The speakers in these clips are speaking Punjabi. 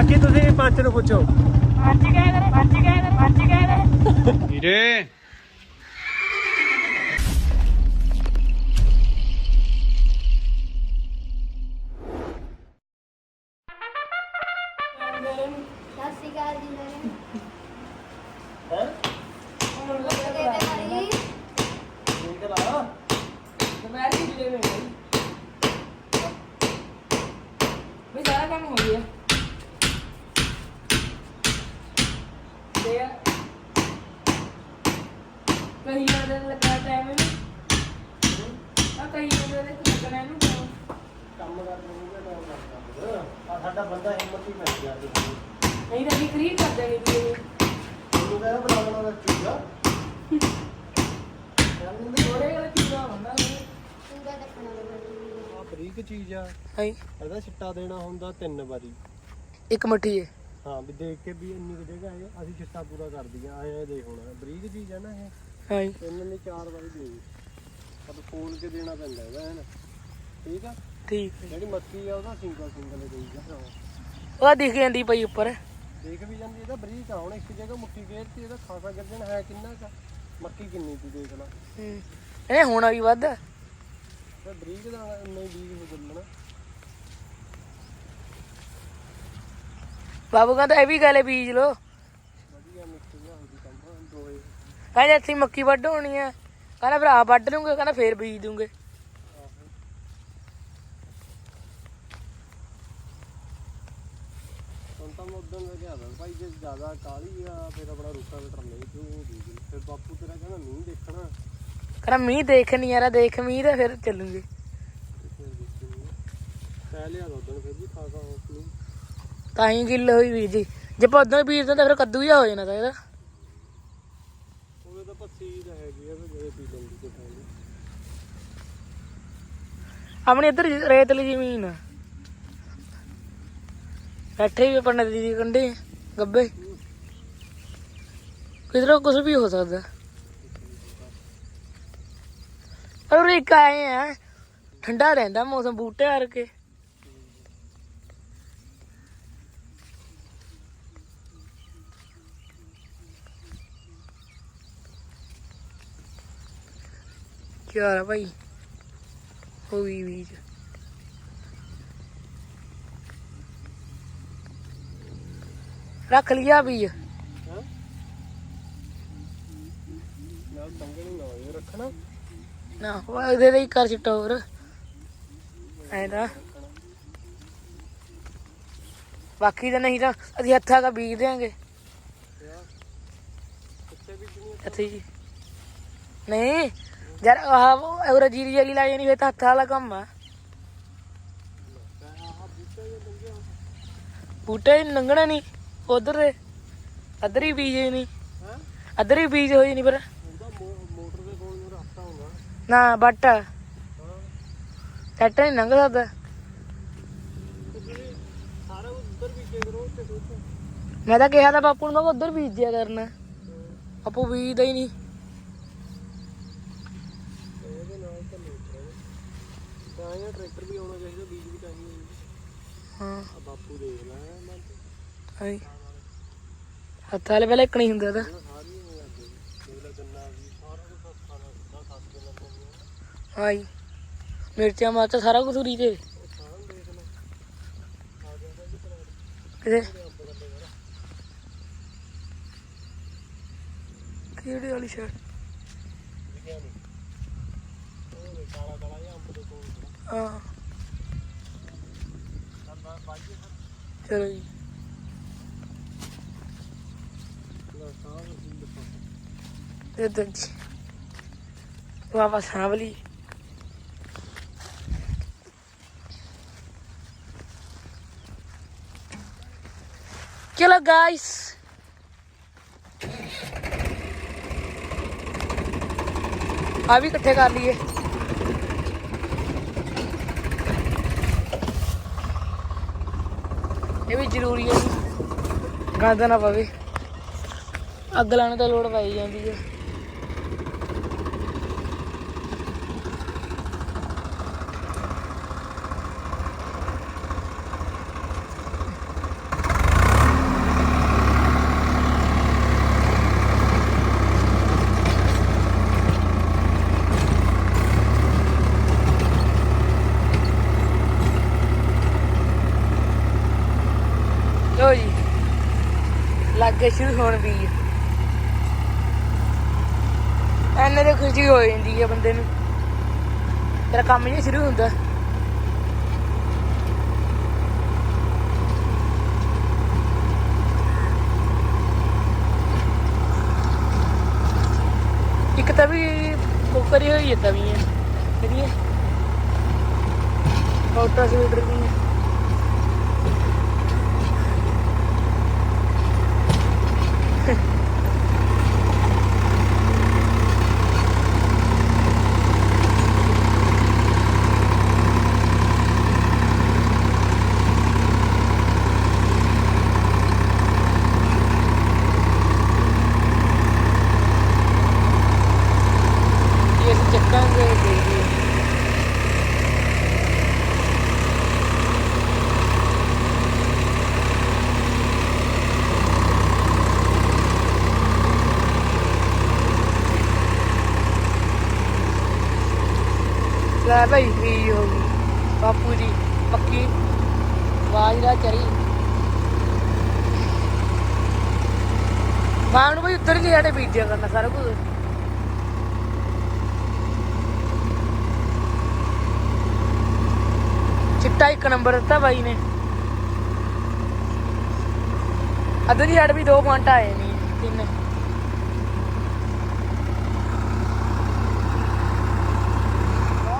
ਬਾਕੀ ਤੁਸੀਂ ਪੰਚ ਨੂੰ ਪੁੱਛੋ। ਪੰਜ ਗਏ ਨੇ ਪੰਜ ਗਏ ਨੇ ਪੰਜ ਗਏ ਨੇ ਵੀਰੇ ਕਹੀ ਜਾਂਦੇ ਨੇ ਲੱਗਾ ਟਾਈਮ ਇਹਨੂੰ ਆ ਕਹੀ ਜਾਂਦੇ ਨੇ ਕਿ ਲੱਗਣਾ ਇਹਨੂੰ time। ਕੰਮ ਕਰ ਲੂਗੇ ਨਾ ਕਰ ਆ ਸਾਡਾ ਬੰਦਾ ਹਿੰਮਤ ਹੀ ਪੈ ਗਿਆ ਜੀ ਨਹੀਂ ਤਾਂ ਅਸੀਂ ਫ੍ਰੀ ਕਰ ਦੇਣੀ ਸੀ ਇਹ। ਉਹਨੂੰ ਕਹਿੰਦਾ ਬਣਾ ਬਣਾ ਦਾ ਚੀਜ਼ਾ ਥੋੜੇ ਜਿਹਾ ਚੀਜ਼ਾਂ ਹੁੰਦਾ ਇਹ। ਪੂਰਾ ਦੇਖਣਾ ਲੱਗਾ ਆ ਬਰੀਕ ਚੀਜ਼ ਆ। ਹਾਈ ਇਹਦਾ ਛਿੱਟਾ ਦੇਣਾ ਹੁੰਦਾ ਤਿੰਨ ਵਾਰੀ। ਇੱਕ ਮੱਠੀ ਹੈ ਹਾਂ ਵੀ ਦੇਖ ਕੇ ਵੀ ਇੰਨੀ ਕੁ ਜਗ੍ਹਾ ਹੈ ਅਸੀਂ ਛਿੱਟਾ ਪੂਰਾ ਕਰ ਦਈਏ। ਆਏ ਦੇਖ ਹੁਣ। ਬਰੀਕ ਚੀਜ਼ ਹੈ ਨਾ ਇਹ। ਹਾਈ ਇਹਨਾਂ ਨੇ ਚਾਰ ਵਾਰੀ ਦੇ ਅਬ ਫੋਨ ਕੇ ਦੇਣਾ ਪੈਂਦਾ ਇਹਦਾ ਹੈ ਨਾ? ਠੀਕ ਆ? ਠੀਕ ਹੈ। ਜਿਹੜੀ ਮੱਕੀ ਆ ਉਹਦਾ ਸਿੰਗਲ ਸਿੰਗਲ ਦੇਈਦਾ ਉਹ। ਦਿਖ ਜਾਂਦੀ ਪਈ ਉੱਪਰ। ਦੇਖ ਵੀ ਜਾਂਦੀ ਇਹਦਾ ਬਰੀਕ ਆ। ਹੁਣ ਇੱਕ ਜਗ੍ਹਾ ਮੁੱਠੀ ਘੇਰਤੀ ਇਹਦਾ ਖਾਸਾ ਗਰਜਨ ਹੈ ਕਿੰਨਾ ਕਾ? ਮੱਕੀ ਕਿੰਨੀ ਤੀ ਦੇਖ ਲਾ। ਹੂੰ। ਇਹ ਹੋਣਾ ਵੀ ਵੱਧ। ਤੇ ਬਰੀਕ ਦਾ ਇੰਨੇ ਬੀਜ ਹੋ ਜੰਮਣਾ ਬਾਬੂ ਕਹਿੰਦਾ ਇਹ ਵੀ ਗਲੇ ਬੀਜ ਲੋ ਵਧੀਆ ਮਿਕਸ ਜਿਹਾ ਹੋ ਜੀ ਕੰਮ ਦੋਏ ਕਹਿੰਦੇ ਅਸੀਂ ਮੱਕੀ ਵੱਢ ਹੋਣੀ ਆ। ਕਹਿੰਦਾ ਭਰਾ ਵੱਢ ਲੂੰਗੇ ਕਹਿੰਦਾ ਫੇਰ ਬੀਜ ਦੂੰਗੇ। ਹੁਣ ਤਾਂ ਮੈਂ ਉਦੋਂ ਦਾ ਕਿਹਾ ਵਾ ਭਾਈ ਜੇ ਜ਼ਿਆਦਾ ਕਾਲੀ ਆ ਫਿਰ ਆਪਣਾ ਰੂਟਾ ਵੇਟਰ ਨਹੀਂ ਤੂੰ ਉਹ ਬੀਜ ਲਈ। ਫਿਰ ਬਾਪੂ ਤੇਰਾ ਕਹਿੰਦਾ ਨਹੀਂ ਦੇਖਣਾ। ਕਹਿੰਦਾ ਮੀਂਹ ਦੇਖ ਨਹੀਂ ਯਾਰਾ ਦੇਖ ਮੀਂਹ ਤੇ ਫਿਰ ਚੱਲੂਗੇ। ਤੇ ਫਿਰ ਦੇਖੀ ਕਹਿ ਲਿਆ ਉਦੋਂ ਫਿਰ ਵੀ ਖਾਸਾ ਉਸ ਨੂੰ ਤਾਂ ਹੀ ਗਿੱਲ ਹੋਈ ਵੀ ਜੀ ਜੇ ਪੌਦੋਂ ਬੀਜ ਦਿੰਦਾ ਫਿਰ ਕੱਦੂ ਜਿਹਾ ਹੋ ਜਾਣਾ ਤਾਂ ਇਹਦਾ ਉਹਦੇ ਤਾਂ ਪੱਤੀ ਤਾਂ ਹੈਗੀ ਆ ਵੀ ਜਿਹੜੇ ਪੀ ਲੈਂਦੀ ਤੇ ਖਾਂਦੀ ਆਪਣੀ ਇੱਧਰ ਰੇਤਲੀ ਜ਼ਮੀਨ। ਆ ਬੈਠੇ ਵੀ ਪੰਡਤ ਜੀ ਦੀ ਕੰਢੇ, ਗੱਬੇ। ਕਿਧਰੋਂ ਕੁਝ ਵੀ ਹੋ ਸਕਦਾ। ਪਰ ਉਰੇ ਇੱਕ ਆਏ ਆ, ਠੰਡਾ ਰਹਿੰਦਾ ਮੌਸਮ, ਬੂਟੇ ਕਰਕੇ ਕੀ ਹਾਲ ਆ ਭਾਈ? ਹੋ ਗਈ ਬੀਜ ਰੱਖ ਲਿਆ ਬੀਜ ਰੱਖਣਾ ਨਾ ਉਹ ਇਹਦੇ ਦੇ ਕਰ ਚਿੱਟਾ ਹੋਰ ਐ ਤਾਂ। ਬਾਕੀ ਤਾਂ ਨਹੀਂ ਤਾਂ ਅਸੀਂ ਹੱਥਾਂ ਦਾ ਬੀਜ ਦੇਾਂਗੇ ਇੱਥੇ ਜੀ ਨਹੀਂ ਯਾਰ ਆਹ ਉਹ ਜੀਰੀ ਜਲੀ ਲਾਈ ਨਹੀਂ ਫੇ ਤਾਂ ਹੱਥਾਂ ਵਾਲਾ ਕੰਮ ਆ। ਬੂਟੇ ਲੰਘਣਾ ਨਹੀਂ ਉਧਰ ਦੇ। ਅਦਰ ਹੀ ਬੀਜ ਨਹੀਂ ਹਾਂ? ਅਦਰ ਹੀ ਬੀਜ ਹੋਈ ਨਹੀਂ ਪਰ। ਉਹਦਾ ਮੋ- ਮੋਟਰ ਦੇ ਕੋਲ ਨੂੰ ਰਸਤਾ ਹੁੰਦਾ। ਨਾ ਬੱਟ ਟਰੈਕਟਰ ਨਹੀਂ ਲੰਘ ਸਕਦਾ ਮੈਂ ਤਾਂ ਕਿਹਾ ਤਾਂ ਬਾਪੂ ਨੂੰ ਮੈਂ ਉਧਰ ਬੀਜ ਦਿਆ ਕਰਨਾ ਆਪੂ ਬੀਜਦਾ ਹੀ ਨਹੀਂ ਇਹਦੇ ਨਾਲ ਤਾਂ ਨਹੀਂ ਉਤਰੇਗਾ ਤਾਂ ਇਹ ਟਰੈਕਟਰ ਵੀ ਆਉਣਾ ਚਾਹੀਦਾ ਬੀਜ ਵੀ ਚਾਹੀਦਾ ਹਾਂ। ਆ ਬਾਪੂ ਦੇਖ ਲੈ ਮੈਂ ਤੇ ਆਈ ਹੱਥਾਂ ਵਾਲੇ ਪਹਿਲਾਂ ਇੱਕ ਨਹੀਂ ਹੁੰਦਾ ਤਾਂ। ਸਾਰੀ ਹੋ ਜਾਂਦੀ ਗੰਨਾ ਵੀ ਕੁਝ ਲੱਗਦਾ ਮਿਰਚਾਂ ਮਾਰਚਾਂ ਸਾਰਾ ਕੁਝ ਉਰੀ ਤੇ ਕਿਹੜੇ ਵਾਲੀ ਸ਼ਰਟ ਵਿਖਿਆ ਨਹੀਂ ਉਹ ਵੇ ਕਾਲਾ ਕਾਲਾ ਜਿਹਾ ਅੰਬ ਦੇ ਕੋਲ ਖੜਾ। ਹਾਂ ਚੱਲ ਚਲੋ ਜੀ। ਲੈ ਸਾਰਾ ਕੁਝ ਲਿਖਾ ਚਲੋ ਗਾਇਸ ਆ ਵੀ ਇਕੱਠੇ ਕਰ ਲਈਏ। ਇਹ ਵੀ ਜ਼ਰੂਰੀ ਹੈ ਜੀ। ਗੰਦ ਨਾ ਪਵੇ। ਅੱਗ ਲਾਉਣ ਤਾਂ ਲੋੜ ਪਈ ਜਾਂਦੀ ਹੈ ਲੋ ਜੀ ਲੱਗੇ ਸ਼ੁਰੂ ਹੋਣ ਵੀ ਐਨੇ ਦੇ ਖੁਸ਼ੀ ਹੋ ਜਾਂਦੀ ਹੈ ਬੰਦੇ ਨੂੰ। ਤੇਰਾ ਕੰਮ ਜਿਹਾ ਸ਼ੁਰੂ ਹੁੰਦਾ। ਇੱਕ ਤਾਂ ਵੀ ਕੋਕਰੀ ਹੋਈ ਜਾਂਦਾ ਵੀ ਹੈ ਫੋਟੋ ਸ਼ੂਟ ਵੀ ਹੈ ਇਹ ਅਸੀਂ ਚੱਕਾਂਗੇ ਦੇਖਦੇ ਹਾਂ। ਲੈ ਭਾਈ ਵੀ ਹੋ ਗਈ ਬਾਪੂ ਜੀ ਪੱਕੀ ਬਾਜਰਾ ਚਰੀ। ਬਾਹਰ ਨੂੰ ਭਾਈ ਉੱਤਰ ਕੇ ਸਾਡੇ ਬੀਜਿਆ ਕਰਨਾ ਸਾਰਾ ਕੁਝ। ਚਿੱਟਾ ਇੱਕ ਨੰਬਰ ਦਿੱਤਾ ਬਾਈ ਨੇ। ਅਦਰੀ ਹੜ ਵੀ ਦੋ ਪੁਆਇੰਟ ਆਏ ਨਹੀਂ ਤਿੰਨ।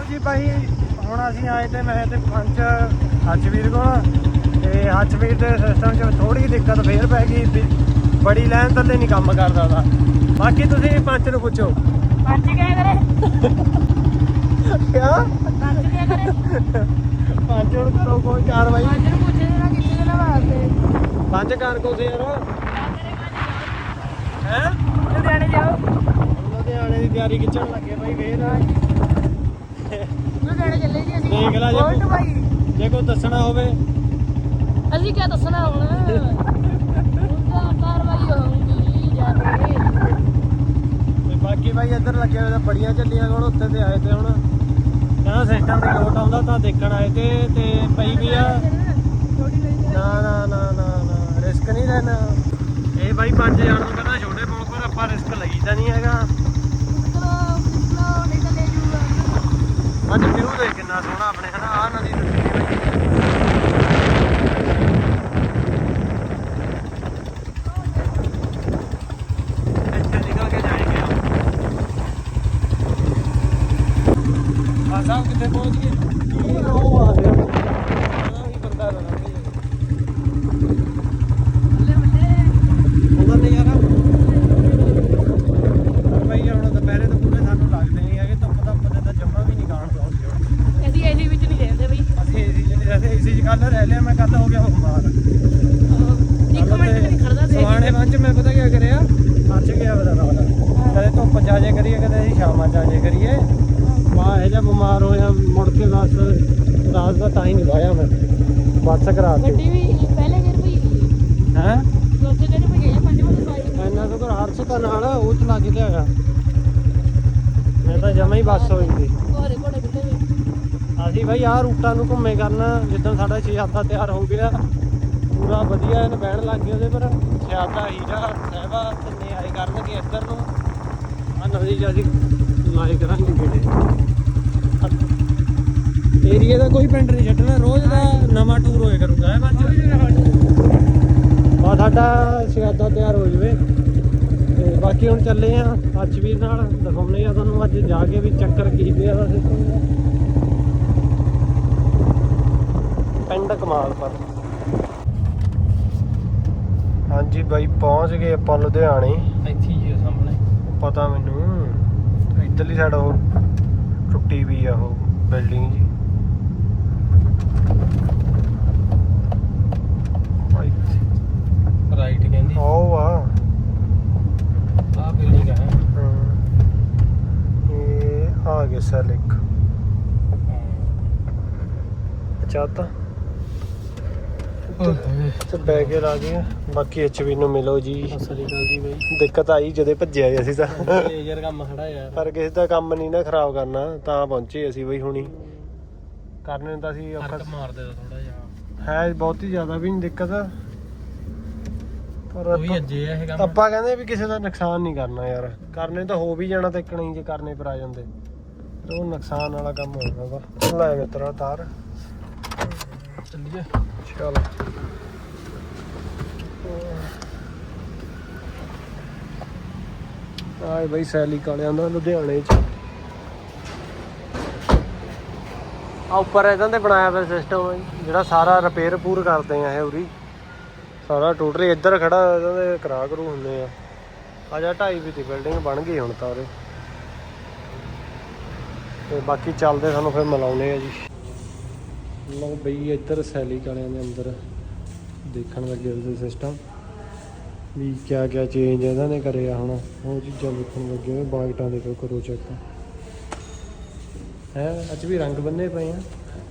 ਜੀ ਭਾਈ ਹੁਣ ਅਸੀਂ ਆਏ ਤੇ ਮੈਂ ਤੇ ਪੰਜ ਹੱਚਵੀਰ ਕੋਲ ਤੇ ਹੱਚਵੀਰ ਦੇ ਸਿਸਟਮ 'ਚ ਥੋੜੀ ਦਿੱਕਤ ਫੇਰ ਪੈ ਗਈ ਬੜੀ ਲਾਈਨ ਥੱਲੇ ਨਹੀਂ ਕੰਮ ਕਰਦਾ ਉਹਦਾ ਬਾਕੀ ਤੁਸੀਂ ਪੰਜ ਨੂੰ ਪੁੱਛੋ। ਪੰਜ ਕਿਆ ਕਰੇ? ਕਿਆ? ਪੰਜ ਕਿਆ ਕਰੇ? ਪੰਜ ਹੁਣ ਕਰੋ ਕੋਈ ਕਾਰਵਾਈ। ਪੰਜ ਨੂੰ ਪੁੱਛੇ ਨਾ ਕਿੱਥੇ ਦੇ ਵਾਸਤੇ। ਪੰਜ ਕਰ ਕੋ ਸੀ ਯਾਰ। ਹੈ? ਲੁਧਿਆਣੇ ਜਾਓ। ਲੁਧਿਆਣੇ ਦੀ ਤਿਆਰੀ ਖਿੱਚਣ ਲੱਗੇ ਭਾਈ ਫੇਰ ਲੁਧਿਆਣੇ ਚੱਲੇ ਜੀ ਅਸੀਂ ਦੇਖ ਲੈ ਜੇ ਬੋਲਟ ਭਾਈ। ਜੇ ਕੋਈ ਦੱਸਣਾ ਹੋਵੇ। ਅਸੀਂ ਕਿਆ ਦੱਸਣਾ ਹੁਣ? ਉਹਦਾ ਕਾਰਵਾਈ ਹੋਊਗੀ ਜਾ ਤੇ ਬਾਕੀ ਭਾਈ ਇੱਧਰ ਲੱਗੇ ਹੋਏ ਤਾਂ ਬੜੀਆਂ ਚੱਲੀਆਂ ਕੋਲ ਉੱਤੇ ਤੇ ਆਏ ਤੇ ਹੁਣ। ਕਹਿੰਦਾ ਸਿਸਟਮ ਦੀ ਲੋਟ ਆਉਂਦਾ ਤਾਂ ਦੇਖਣ ਆਏ ਤੇ ਤੇ ਪਈ ਵੀ ਆ। ਨਾ ਨਾ ਨਾ ਨਾ ਨਾ ਰਿਸਕ ਨਹੀਂ ਲੈਣਾ ਇਹ ਭਾਈ ਪੰਜ ਜਾਣ ਨੂੰ ਕਹਿੰਦਾ ਛੋਟੇ ਪੁਲ ਪਰ ਆਪਾਂ ਰਿਸਕ ਲਈਦਾ ਨਹੀਂ ਹੈਗਾ। ਅੱਜ ਵਿਊ ਦੇ ਕਿੰਨਾ ਸੋਹਣਾ ਆਪਣੇ ਹਨਾ ਆ ਨਦੀ ਦਿਖਦੀ ਹੈ ਇੱਥੇ ਨਿਕਲ ਕੇ ਜਾਏਂਗੇ ਆ ਸਾਹਿਬ ਕਿੱਥੇ ਪਹੁੰਚ ਗਏ? ਇਹ ਉਹ ਆ ਗਿਆ ਉਹੀ ਬੰਦਾ ਰਹਿੰਦਾ ਕੱਲ ਰਹਿ ਲਿਆ ਮੈਂ ਕੱਲ ਹੋ ਗਿਆ ਬਿਮਾਰ ਇੱਕ ਮਿੰਟ ਨਹੀਂ ਖੜਦਾ ਤੇ ਸਵਾਣੇ ਵੰਜ ਮੈਂ ਪਤਾ ਕੀ ਕਰਿਆ? ਅੱਜ ਗਿਆ ਬਦਾ ਰਾਤ। ਕਦੇ ਧੁੱਪ ਜਾ ਜੇ ਕਰੀਏ, ਕਦੇ ਅਸੀਂ ਸ਼ਾਮਾਂ ਜਾ ਜੇ ਕਰੀਏ। ਵਾਹ ਇਹ ਜਿਹਾ ਬਿਮਾਰ ਹੋਇਆ ਮੁੜ ਕੇ ਬਸ ਰਾਤ ਦਾ ਤਾਂ ਹੀ ਨਹੀਂ ਵਾਇਆ ਮੈਂ। ਬੱਸ ਕਰਾ ਗੱਡੀ ਵੀ ਪਹਿਲੇ ਗੇਰ ਗਈ ਹੈ। ਚੌਥੇ ਦਿਨ ਪਈ ਗਈ ਪੰਜਵਾਂ ਦਿਨ ਪਾਈ ਇੰਨਾ ਤੋਂ ਘਰ ਹਰਸ਼ ਦਾ ਨਾਲ ਉਹ ਚਲਾ ਕੇ ਲਿਆਗਾ ਮੈਂ ਤਾਂ ਜਮਾ ਹੀ ਬੱਸ ਹੋ ਜਾਂਦੀ ਘੋੜੇ ਘੋੜੇ ਕਿੱਥੇ ਅਸੀਂ ਭਾਈ ਆਹ ਰੂਟਾਂ ਨੂੰ ਘੁੰਮੇ ਕਰਨਾ ਜਿੱਦਾਂ ਸਾਡਾ ਛਿਆਦਾ ਤਿਆਰ ਹੋ ਗਿਆ। ਪੂਰਾ ਵਧੀਆ ਇਹਨ ਬਹਿਣ ਲੱਗ ਗਏ ਉਹਦੇ ਪਰ। ਛਿਆਦਾ ਹੀਰਾ ਸਹਿਬਾ ਤਿੰਨੇ ਆਏ ਕਰਨਗੇ ਇੱਧਰ ਨੂੰ। ਆ ਨਵੀਂ ਜਿਆਦੀ ਲਾਏ ਕਰਾਂਗੇ ਗੇੜੇ ਏਰੀਆ ਦਾ ਕੋਈ ਪਿੰਡ ਨਹੀਂ ਛੱਡਣਾ ਰੋਜ਼ ਦਾ ਨਵਾਂ ਟੂਰ ਹੋਏ ਕਰੂਗਾ ਇਹ ਬੰਚ ਆ ਸਾਡਾ ਛਿਆਦਾ ਤਿਆਰ ਹੋ ਜਵੇ। ਤੇ ਬਾਕੀ ਹੁਣ ਚੱਲੇ ਆ ਅੱਛਵੀਰ ਨਾਲ ਦਿਖਾਉਂਦੇ ਆ ਤੁਹਾਨੂੰ ਅੱਜ ਜਾ ਕੇ ਵੀ ਚੱਕਰ ਕੀ ਪਿਆ ਦਾ ਪਿੰਡ ਕਮਾਲਪੁਰ ਹਾਂਜੀ ਬਾਈ ਪਹੁੰਚ ਗਏ ਆਪਾਂ ਲੁਧਿਆਣੇ। ਇੱਥੇ ਹੀ ਸਾਹਮਣੇ। ਪਤਾ ਮੈਨੂੰ ਇੱਧਰਲੀ ਸਾਈਡ ਉਹ ਟੁੱਟੀ ਵੀ ਆ ਉਹ ਬਿਲਡਿੰਗ ਜੀ। ਆ ਰਾਈਟ ਕਹਿੰਦੀ। ਉਹ ਆ। ਆਹ ਬਿਲਡਿੰਗ ਹੈ। ਇਹ ਆ ਗਿਆ ਸੈਲ ਇੱਕ। ਚਾਹਤਾ ਤੇ ਬੈ ਕੇ ਲਾ ਗਏ ਬਾਕੀ ਐਚਵੀ ਨੂੰ ਮਿਲੋ ਜੀ। ਸਰੀ ਗੱਲ ਦੀ ਬਈ। ਦਿੱਕਤ ਆਈ ਜਦੋਂ ਭੱਜਿਆ ਸੀ ਅਸੀਂ ਤਾਂ। ਮੇਜਰ ਕੰਮ ਖੜਾ ਯਾਰ। ਪਰ ਕਿਸੇ ਦਾ ਕੰਮ ਨਹੀਂ ਨਾ ਖਰਾਬ ਕਰਨਾ ਤਾਂ ਪਹੁੰਚੇ ਅਸੀਂ ਬਈ ਹੁਣੀ। ਕਰਨੇ ਨੂੰ ਤਾਂ ਅਸੀਂ ਔਖਾ ਫ਼ਰਕ ਮਾਰ ਦੇ ਥੋੜਾ ਜਿਹਾ। ਹੈ ਬਹੁਤੀ ਜ਼ਿਆਦਾ ਵੀ ਨਹੀਂ ਦਿੱਕਤ। ਪਰ ਉਹ ਵੀ ਆਪਾਂ- ਅੱਜੇ ਆ ਇਹ ਕੰਮ। ਆਪਾਂ ਕਹਿੰਦੇ ਵੀ ਕਿਸੇ ਦਾ ਨੁਕਸਾਨ ਨਹੀਂ ਕਰਨਾ ਯਾਰ। ਕਰਨੇ ਤਾਂ ਹੋ ਵੀ ਜਾਣਾ ਤੇ ਇੱਕ ਨਹੀਂ ਜੇ ਕਰਨੇ ਪਰ ਆ ਜਾਂਦੇ। ਉਹ ਨੁਕਸਾਨ ਵਾਲਾ ਕੰਮ ਹੋ ਜਾਂਦਾ ਲੈ ਮਿੱਤਰਾ ਤਾਰ। ਚੱਲੀਏ। ਚਲ। ਆਏ ਬਈ ਸੈਲੀ ਕਾਲਿਆਂ ਦਾ ਲੁਧਿਆਣੇ ਚ। ਆ ਉੱਪਰ ਇਹਨਾਂ ਦੇ ਬਣਾਇਆ ਹੋਇਆ ਸਿਸਟਮ ਜਿਹੜਾ ਸਾਰਾ ਰਿਪੇਅਰ ਪੂਰ ਕਰਦੇ ਆ ਇਹ ਉਰੀ। ਸਾਰਾ ਟੋਟਲੀ ਇੱਧਰ ਖੜਾ ਇਹਨਾਂ ਦੇ ਕਰਾ ਕਰੂ ਹੁੰਦੇ ਆ। ਆ ਜਾ ਢਾਈ ਵੀ ਦੀ ਬਿਲਡਿੰਗ ਬਣ ਗਈ ਹੁਣ ਤਾਂ ਉਰੇ। ਤੇ ਬਾਕੀ ਚੱਲਦੇ ਸਾਨੂੰ ਫਿਰ ਮਿਲਾਉਣੇ ਆ ਜੀ। ਲਓ ਬਈ ਇੱਧਰ ਸੈਲੀ ਕਾਲਿਆਂ ਦੇ ਅੰਦਰ ਦੇਖਣ ਲੱਗੇ ਉਹਦੇ ਸਿਸਟਮ ਵੀ ਕਿਆ ਕਿਆ ਚੇਂਜ ਇਹਨਾਂ ਨੇ ਕਰਿਆ ਹੁਣ। ਉਹ ਚੀਜ਼ਾਂ ਦੇਖਣ ਲੱਗੇ ਹੋਏ ਬਾਗਟਾਂ ਦੇ ਕਰੋ ਚੈੱਕ ਹੈ ਅੱਜ ਵੀ ਰੰਗ ਬੰਨੇ ਪਏ ਆ।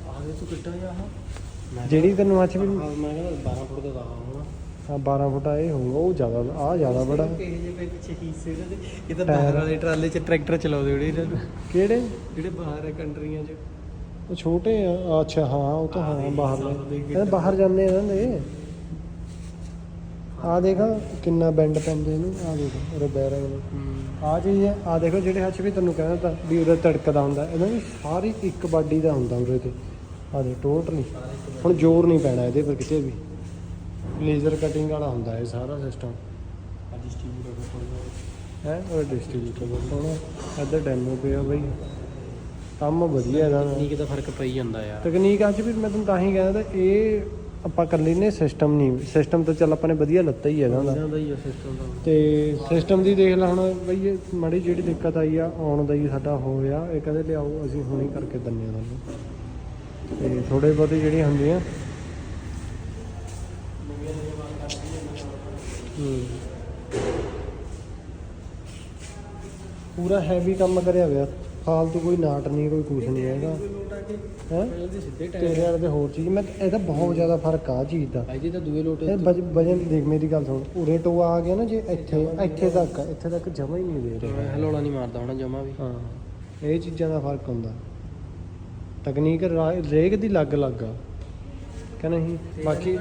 ਆਗੇ ਤੂੰ ਕਿੱਟਾ ਜਾ ਹਾਂ ਜਿਹੜੀ ਤੈਨੂੰ ਅੱਜ ਵੀ ਮੈਂ ਕਹਿੰਦਾ 12 ਫੁੱਟ ਦਾ ਹੋਣਾ। ਆ 12 ਫੁੱਟ ਇਹ ਹੋਊਗਾ ਉਹ ਜ਼ਿਆਦਾ ਆ ਜ਼ਿਆਦਾ ਬੜਾ। ਇਹ ਜੇ ਕੋਈ ਪਿੱਛੇ ਹਿੱਸੇ ਦੇ ਇਹ ਤਾਂ ਬਾਹਰ ਵਾਲੇ ਟਰਾਲੇ 'ਚ ਟਰੈਕਟਰ ਚਲਾਉਂਦੇ ਨੂੰ। ਕਿਹੜੇ? ਜਿਹੜੇ ਬਾਹਰ ਹੈ ਕੰਟਰੀਆਂ 'ਚ। ਉਹ ਛੋਟੇ ਆ ਅੱਛਾ ਹਾਂ ਉਹ ਤਾਂ ਹਾਂ ਬਾਹਰ ਇਹ ਬਾਹਰ ਜਾਂਦੇ ਆ ਨਾ ਇਹ ਆ ਦੇਖ ਕਿੰਨਾ ਬੈਂਡ ਪੈਂਦੇ ਇਹਨੂੰ ਆ ਦੇਖ ਉਰੇ ਬੈਰਿੰਗ ਨੂੰ। ਆ ਚੀਜ਼ ਹੈ ਆ ਦੇਖੋ ਜਿਹੜੇ ਹੱਥ ਵੀ ਤੁਹਾਨੂੰ ਕਹਿੰਦਾ ਤਾਂ ਵੀ ਉਰੇ ਤੜਕਦਾ ਹੁੰਦਾ ਇਹਨਾਂ ਦੀ ਸਾਰੀ ਇੱਕ ਬਾਡੀ ਦਾ ਹੁੰਦਾ ਉਰੇ ਤੇ। ਆ ਦੇ ਟੋਟਲੀ ਹੁਣ ਜ਼ੋਰ ਨਹੀਂ ਪੈਣਾ ਇਹਦੇ ਪਰ ਕਿਤੇ ਵੀ। ਲੇਜ਼ਰ ਕਟਿੰਗ ਵਾਲਾ ਹੁੰਦਾ ਇਹ ਸਾਰਾ ਸਿਸਟਮ ਹੈ ਉਹ ਡਿਸਟ੍ਰੀਬਿਊਟਰ ਸੋਹਣਾ ਇੱਧਰ ਡੈਮੋ ਪਿਆ ਬਈ। ਕੰਮ ਵਧੀਆ ਇਹਦਾ ਨਾ। ਤਕਨੀਕ ਦਾ ਫ਼ਰਕ ਪਈ ਜਾਂਦਾ ਯਾਰ। ਤਕਨੀਕ ਅੱਜ ਵੀ ਮੈਂ ਤੁਹਾਨੂੰ ਤਾਂ ਹੀ ਕਹਿੰਦਾ ਤਾਂ ਇਹ ਆਪਾਂ ਇਕੱਲੇ ਨੇ ਸਿਸਟਮ ਨਹੀਂ। ਸਿਸਟਮ ਤਾਂ ਚੱਲ ਆਪਾਂ ਨੇ ਵਧੀਆ ਲੱਤਾ ਹੀ ਹੈ ਇਹਨਾਂ ਦਾ ਇਹਨਾਂ ਦਾ ਹੀ ਸਿਸਟਮ ਦਾ ਤੇ। ਸਿਸਟਮ ਦੀ ਦੇਖ ਲੈ ਹੁਣ ਬਈ ਇਹ ਮਾੜੀ ਜਿਹੜੀ ਦਿੱਕਤ ਆਈ ਆ ਆਉਣ ਦਾ ਹੀ ਸਾਡਾ ਹੋਇਆ ਇਹ ਕਹਿੰਦੇ ਲਿਆਓ ਅਸੀਂ ਹੁਣੇ ਕਰਕੇ ਦਿੰਨੇ ਆ ਤੁਹਾਨੂੰ। ਤੇ ਥੋੜੇ ਬਹੁਤੇ ਜਿਹੜੀਆਂ ਹੁੰਦੀਆਂ। ਪੂਰਾ ਹੈਵੀ ਕੰਮ ਕਰਿਆ ਹੋਇਆ। ਫਾਲਤੂ ਕੋਈ ਨਾਟ ਨਹੀਂ ਕੋਈ ਕੁਛ ਨਹੀਂ ਹੈਗਾ। ਹੈ? ਤੇਰੇ ਵਾਲੇ ਤੇ ਹੋਰ ਚੀਜ਼ ਮੈਂ ਇਹਦਾ ਬਹੁਤ ਜ਼ਿਆਦਾ ਫ਼ਰਕ ਆ ਚੀਜ਼ ਦਾ। ਭਾਈ ਜੀ ਤਾਂ ਦੂਏ ਲੋਟ ਇਹ ਵਜ- ਵਜਨ ਦੇਖ ਮੇਰੀ ਗੱਲ ਸੁਣ। ਉਰੇ ਟੋ ਆ ਗਿਆ ਨਾ ਜੇ ਇੱਥੇ ਇੱਥੇ ਤੱਕ ਇੱਥੇ ਤੱਕ ਜਮਾ ਹੀ ਨਹੀਂ ਦੇ ਰਿਹਾ। ਹਲੋਣਾ ਨਹੀਂ ਮਾਰਦਾ ਹੋਣਾ ਜਮਾ ਵੀ। ਹਾਂ। ਇਹ ਚੀਜ਼ਾਂ ਦਾ ਫ਼ਰਕ ਹੁੰਦਾ। ਤਕਨੀਕ ਰਾ- ਰੇਕ ਦੀ ਲੱਗ ਲੱਗ ਆ। ਕਿ ਨਹੀਂ? ਬਾਕੀ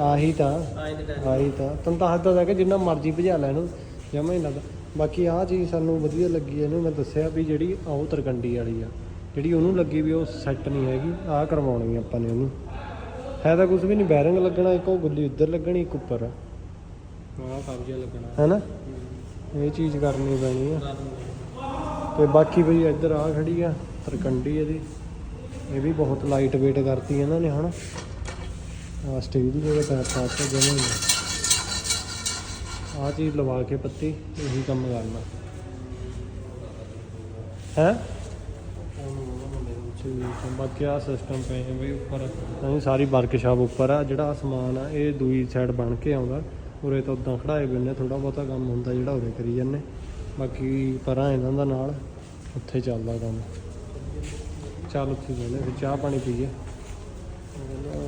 ਆਹੀ ਤਾਂ ਆਹੀ ਤਾਂ। ਤੁਹਾਨੂੰ ਤਾਂ ਹੱਦ ਕਿ ਜਿੰਨਾ ਮਰਜ਼ੀ ਭਜਾ ਲੈ ਇਹਨੂੰ ਜਮਾ ਹੀ ਲੱਗਦਾ। ਬਾਕੀ ਆਹ ਚੀਜ਼ ਸਾਨੂੰ ਵਧੀਆ ਲੱਗੀ ਇਹਨੂੰ ਮੈਂ ਦੱਸਿਆ ਵੀ ਜਿਹੜੀ ਆਹ ਤਰਕੰਡੀ ਵਾਲੀ ਆ ਜਿਹੜੀ ਉਹਨੂੰ ਲੱਗੀ ਵੀ ਉਹ ਸੈੱਟ ਨਹੀਂ ਹੈਗੀ ਆਹ ਕਰਵਾਉਣੀ ਆ ਆਪਾਂ ਨੇ ਉਹਨੂੰ। ਹੈ ਤਾਂ ਕੁਝ ਵੀ ਨਹੀਂ ਬੈਰਿੰਗ ਲੱਗਣਾ ਇੱਕ ਉਹ ਗੁੱਲੀ ਉੱਧਰ ਲੱਗਣੀ ਇੱਕ ਉੱਪਰ। ਆ ਆਹ ਕਬਜ਼ਾ ਲੱਗਣਾ ਹੈਨਾ ਇਹ ਚੀਜ਼ ਕਰਨੀ ਪੈਣੀ ਆ। ਤੇ ਬਾਕੀ ਬਈ ਇੱਧਰ ਆ ਖੜੀ ਆ ਤਰਕੰਡੀ ਇਹਦੀ। ਇਹ ਵੀ ਬਹੁਤ ਲਾਈਟ weight ਕਰਤੀ ਇਹਨਾਂ ਨੇ ਹਨਾ? ਆ ਸਟੀਲ ਦੀ ਜਗ੍ਹਾ ਪੈਰ ਪਾਤਾ ਜਮਾ ਹੀ ਆਹ ਚੀਜ਼ ਲਵਾ ਕੇ ਪੱਤੀ, ਇਹੀ ਕੰਮ ਕਰਨਾ। ਹੈ? ਠੀਕ ਬਾਕੀ ਆ ਸਿਸਟਮ ਪਏ ਨੇ ਬਈ ਉੱਪਰ। ਨਹੀਂ ਸਾਰੀ ਵਰਕਸ਼ਾਪ ਉੱਪਰ ਆ, ਜਿਹੜਾ ਸਮਾਨ ਆ, ਇਹ ਦੂਈ ਸਾਈਡ ਬਣ ਕੇ ਆਉਂਦਾ। ਉਰੇ ਤਾਂ ਉਦਾਂ ਖੜਾਏ ਬੰਨੇ ਥੋੜਾ ਬਹੁਤਾ ਕੰਮ ਹੁੰਦਾ ਜਿਹੜਾ ਉਰੇ ਕਰੀ ਜਾਂਦੇ। ਬਾਕੀ ਪਰਾਂ ਇਹਨਾਂ ਦਾ ਨਾਲ, ਉੱਥੇ ਚੱਲਦਾ ਕੰਮ। ਚੱਲ ਉੱਥੇ ਜਾਂਦੇ ਫਿਰ ਚਾਹ ਪਾਣੀ ਪੀਏ।